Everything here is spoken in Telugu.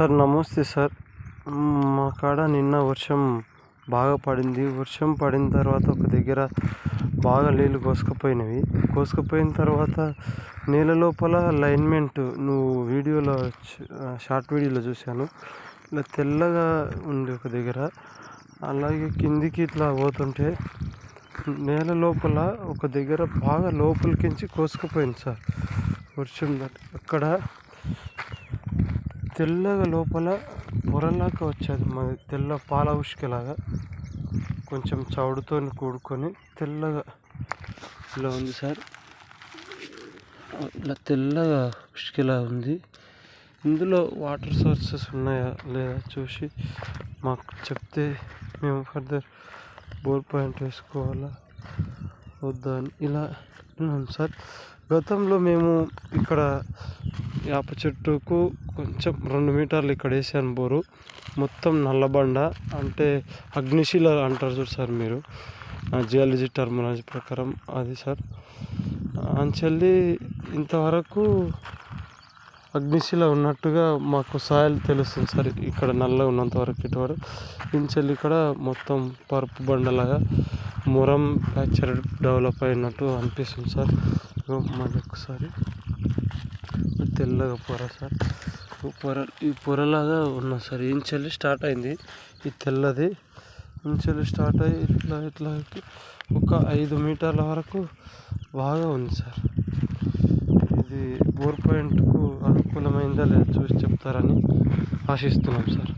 సార్ నమస్తే సార్. మా కాడ నిన్న వర్షం బాగా పడింది. వర్షం పడిన తర్వాత ఒక దగ్గర బాగా నీళ్ళు కోసుకుపోయినవి. కోసుకుపోయిన తర్వాత నీళ్ళ లోపల లైన్మెంట్ నువ్వు వీడియోలో షార్ట్ వీడియోలో చూశాను. ఇలా తెల్లగా ఉంది ఒక దగ్గర. అలాగే కిందికి ఇట్లా పోతుంటే నేల లోపల ఒక దగ్గర బాగా లోపలికించి కోసుకుపోయింది సార్. వర్షం అక్కడ తెల్లగా లోపల పొరలాగా వచ్చేది మాది. తెల్ల పాల ఉసుకలాగా కొంచెం చౌడుతో కూడుకొని తెల్లగా ఇలా ఉంది సార్. ఇలా తెల్లగా ఉసుకలా ఉంది. ఇందులో వాటర్ సోర్సెస్ ఉన్నాయా లేదా చూసి మాకు చెప్తే మేము ఫర్దర్ బోర్ పాయింట్ వేసుకోవాలా? వద్దా అని ఇలా ఉన్నాం సార్. గతంలో మేము ఇక్కడ వేప చెట్టుకు కొంచెం రెండు మీటర్లు ఇక్కడ వేసాను బోరు మొత్తం నల్లబండ అంటే అగ్నిశీల అంటారు చూడు సార్ మీరు. జియాలజీ టర్మినాలజీ ప్రకారం అది సార్. అంచెల్లి ఇంతవరకు అగ్నిశిల ఉన్నట్టుగా మాకు సాయిల్ తెలుస్తుంది సార్. ఇక్కడ నల్ల ఉన్నంత వరకు ఇటువరకు ఇంచెల్లి ఇక్కడ మొత్తం పరుపు బండలాగా మురం ఫ్యాక్చర్ డెవలప్ అయినట్టు అనిపిస్తుంది సార్. మళ్ళీ ఒకసారి. తెల్లగా పొర సార్. పొర ఈ పొరలాగా ఉన్నా సార్. ఇంచెల్లి స్టార్ట్ అయింది. ఈ తెల్లది. ఇంచెల్లి స్టార్ట్ అయ్యి ఇట్లా ఇట్లా ఒక ఐదు మీటర్ల వరకు బాగా ఉంది సార్. ఇది బోర్ పాయింట్కు అనుకూలమైందా లేదా చూసి చెప్తారని ఆశిస్తున్నాం సార్.